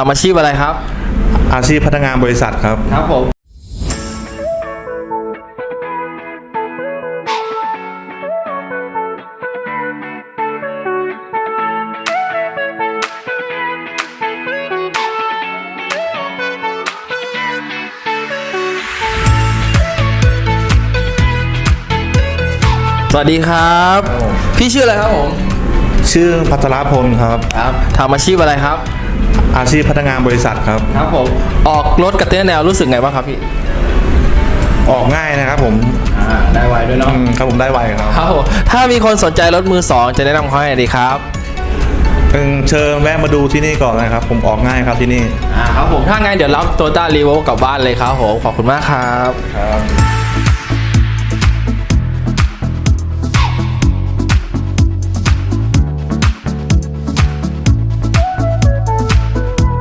ทำอาชีพอะไรครับ อาชีพพนักงานบริษัทครับ ครับผม สวัสดีครับ พี่ชื่ออะไรครับผม ชื่อพัทรพลครับ ครับทำอาชีพอะไรครับ อาชีพพนักงานบริษัทครับ ครับผมออกรถกับเต้นแนวรู้สึกไงบ้างครับพี่ออกง่ายนะครับผมอ่าได้ไวด้วยเนาะอืมครับผมได้ไวครับครับผมถ้ามีคนสนใจรถมือสองจะแนะนำเขาให้ดีครับอืมเชิญแวะมาดูที่นี่ก่อนนะครับ ผมออกง่ายครับที่นี่อ่าครับผมถ้างั้นเดี๋ยวรับโตต้ารีโวกลับบ้านเลยครับผมขอบคุณมากครับ ครับ